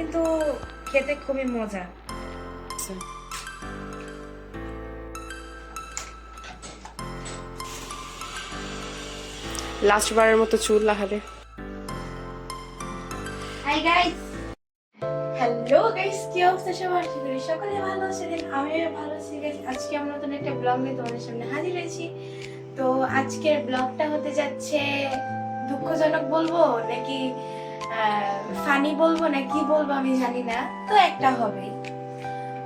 কিন্তু খেতে খুবই মজা। লাস্ট বারের মতো চুল লাগালে হাই গাইস হ্যালো গাইস কি অবস্থা সবার? আশা করি সকলে ভালো আছেন আমিও ভালো আছি গাইস আজকে আমরা নতুন একটা ব্লগ নিয়ে তোমাদের সামনে হাজির হয়েছি। তো আজকের ব্লগটা হতে যাচ্ছে দুঃখজনক বলব নাকি ফানি বলব না কি বলব আমি জানি না তো একটা হবে।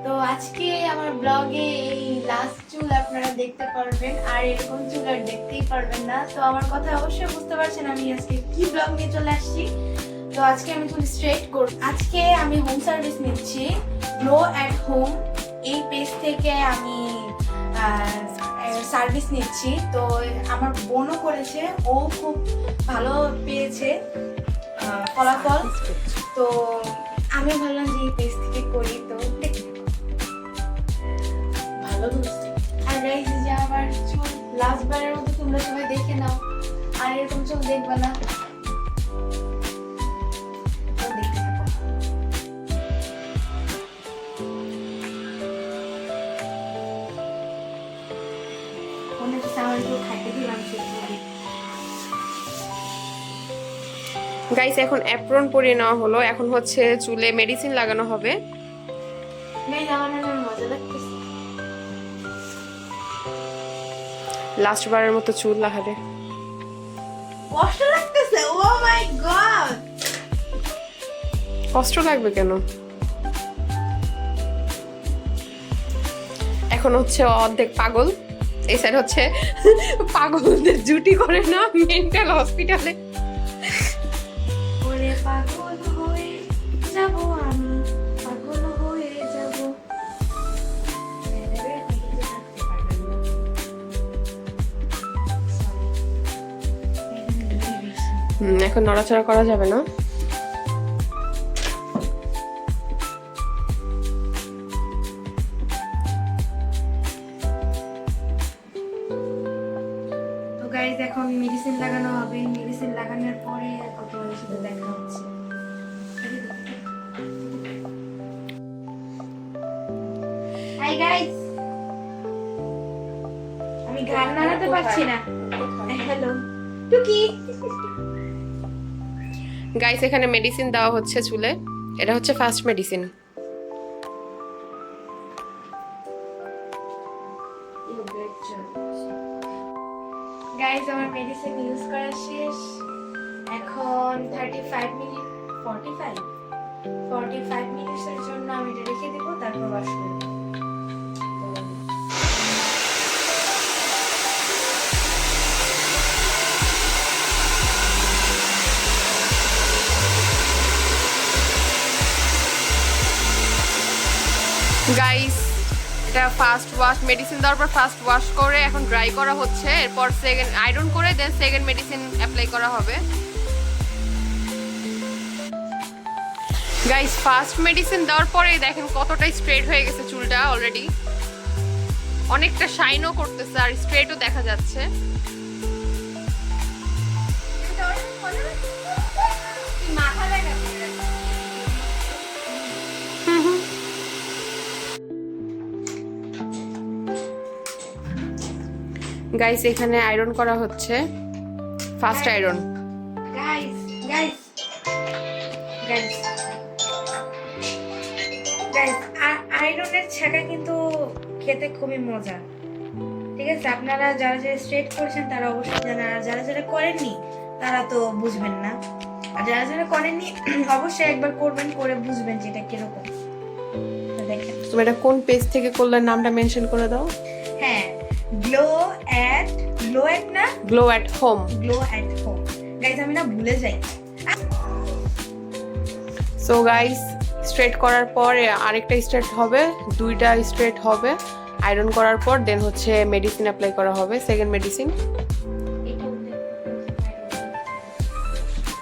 তো আজকে আমার ব্লগে এই লাস্ট চুল আপনারা দেখতে পারবেন আর এরকম চুল আর দেখতেই পারবেন না। তো আমার কথা অবশ্যই বুঝতে পারছেন আমি আজকে কি ব্লগ নিয়ে চলে আসছি। তো আজকে আমি চুল স্ট্রেট করব। আজকে আমি হোম সার্ভিস নিচ্ছি। গ্লো অ্যাট হোম এই পেজ থেকে আমি সার্ভিস নিচ্ছি। তো আমার বোনও করেছে ও খুব ভালো পেয়েছে। ফলাফল। তো আমি ভাবলাম যে এই পেজ থেকে করি, তো ভালো আর গাইজ যে আমার চুল লাস্ট বারের মতো তোমরা সবাই দেখে নাও। আর এরকম চুল দেখবে না। গাইস এখন অ্যাপ্রন পরিয়ে নেওয়া হলো। এখন হচ্ছে চুলে মেডিসিন লাগানো হবে। লাস্ট বারের মতো চুল লাগালে কষ্ট লাগতেছে ও মাই গড কষ্ট লাগবে কেন? এখন হচ্ছে অর্ধেক পাগল। এই সাইড হচ্ছে পাগলদের জুটি করে না মেন্টাল হসপিটালে পাগল হয়ে যাব আমি পাগল হয়ে যাব। এখন নড়াচড়া করা যাবে না? এখন মেডিসিন লাগানো হবে। মেডিসিন লাগানোর পরে তোমাদের সাথে দেখা হচ্ছে। গাইজ আমি গান নাড়াতে পারছি না। হ্যালো টুকি! গাইস এখানে মেডিসিন দেওয়া হচ্ছে চুলে। এটা হচ্ছে ফার্স্ট মেডিসিন গাইজ আমার মেডিসিন ইউজ করা শেষ। এখন thirty five minute forty five forty five মিনিটসের জন্য আমি এটা রেখে দেবো, তারপর ওয়াশ করব। তো গাইস এটা ফার্স্ট ওয়াশ মেডিসিন দেওয়ার পর ফার্স্ট ওয়াশ করে এখন ড্রাই করা হচ্ছে। এরপর সেকেন্ড আয়রন করে দেন সেকেন্ড মেডিসিন অ্যাপ্লাই করা হবে। গাইস ফার্স্ট মেডিসিন দেওয়ার পরে দেখেন কতটা স্ট্রেট হয়ে গেছে চুলটা অলরেডি অনেকটা শাইনও করতেছে আর স্ট্রেটও দেখা যাচ্ছে। গাইস এখানে আয়রন করা হচ্ছে। First iron guys guys guys guys আয়রনের ছাকা কিন্তু খেতে খুবই মজা। ঠিক আছে? আপনারা যারা যারা স্ট্রেট করছেন তারা অবশ্যই জানেন আর যারা যারা করেননি তারা তো বুঝবেন না। আর যারা যারা করেননি অবশ্যই একবার করবেন করে বুঝবেন যে এটা কীরকম। তো দেখেন। তুমি এটা কোন পেজ থেকে করলে নামটা মেনশন করে দাও। গ্লো অ্যাট গ্লো অ্যাট না? Glow at home glow at home guys আমি না ভুলে যাই। সো গাইস স্ট্রেট করার পর আরেকটা স্ট্রেট হবে দুইটা স্ট্রেট হবে আয়রন করার পর দেন হচ্ছে মেডিসিন অ্যাপ্লাই করা হবে সেকেন্ড মেডিসিন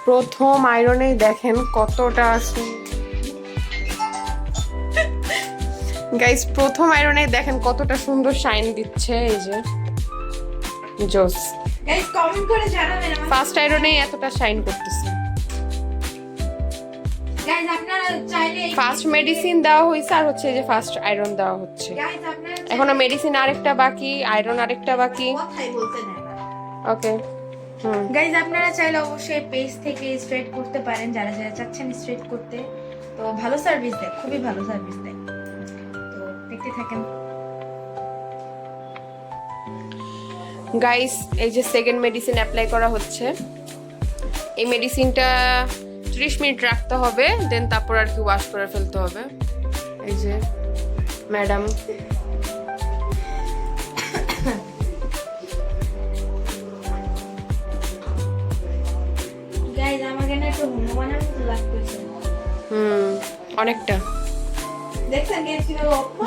প্রথম আয়রনে দেখেন কতটা গাইস প্রথম আয়রনে দেখেন কতটা সুন্দর শাইন দিচ্ছে এই যে। জোস গাইস কমেন্ট করে জানাবেন ফার্স্ট আয়রনে এতটা শাইন করতেছে। গাইস গাইস আপনারা চাইলে ফার্স্ট মেডিসিন দেওয়া হয়েছে আর হচ্ছে এই যে ফার্স্ট আয়রন দেওয়া হচ্ছে। গাইস আপনারা এখনও মেডিসিন আরেকটা বাকি আয়রন আরেকটা বাকি। কথাই বলতে না ওকে গাইজ আপনারা চাইলে অবশ্যই পেজ থেকে স্ট্রেট করতে পারেন যারা যারা চাচ্ছেন স্ট্রেট করতে। তো ভালো সার্ভিস দেয় খুবই ভালো সার্ভিস দেয়। থাকেন। গাইস এই যে সেকেন্ড মেডিসিন অ্যাপ্লাই করা হচ্ছে। এই মেডিসিনটা ত্রিশ মিনিট রাখতে হবে দেন তারপর আর কি ওয়াশ করে ফেলতে হবে। এই যে ম্যাডাম হুম অনেকটা।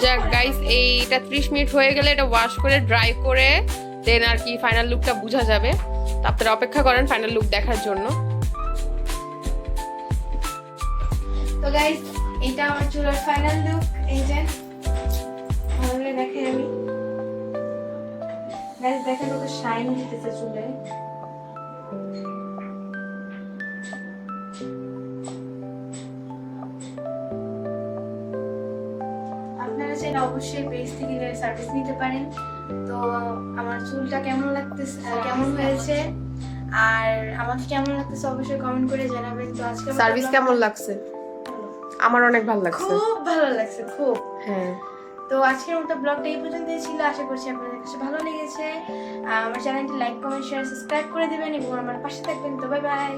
যাক? গাইস এইটা ত্রিশ মিনিট হয়ে গেলে এটা ওয়াশ করে ড্রাই করে দেন আর কি ফাইনাল লুকটা বোঝা যাবে। তো আপনারা অপেক্ষা করেন ফাইনাল লুক দেখার জন্য। তো এটা আমার চুলের ফাইনাল লুক এই যে। ভালো দেখে আমি। দেখেন কত শাইন দিতেছে চুলে। আপনারা অবশ্যই পেজ থেকে সার্ভিস নিতে পারেন। তো আমার চুলটা কেমন লাগতেছে কেমন হয়েছে? আর আমাকে কেমন লাগতেছে অবশ্যই কমেন্ট করে জানাবেন। তো আজকে সার্ভিস কেমন লাগছে? আমার অনেক ভালো লাগছে। খুব ভালো লাগছে খুব। হ্যাঁ। তো আজকের মতো ব্লগটা এই পর্যন্তই ছিল। আশা করছি আপনাদের কাছে ভালো লেগেছে। আমার চ্যানেলটি লাইক কমেন্ট শেয়ার সাবস্ক্রাইব করে দিবেন এবং আমার পাশে থাকবেন। তো বাই বাই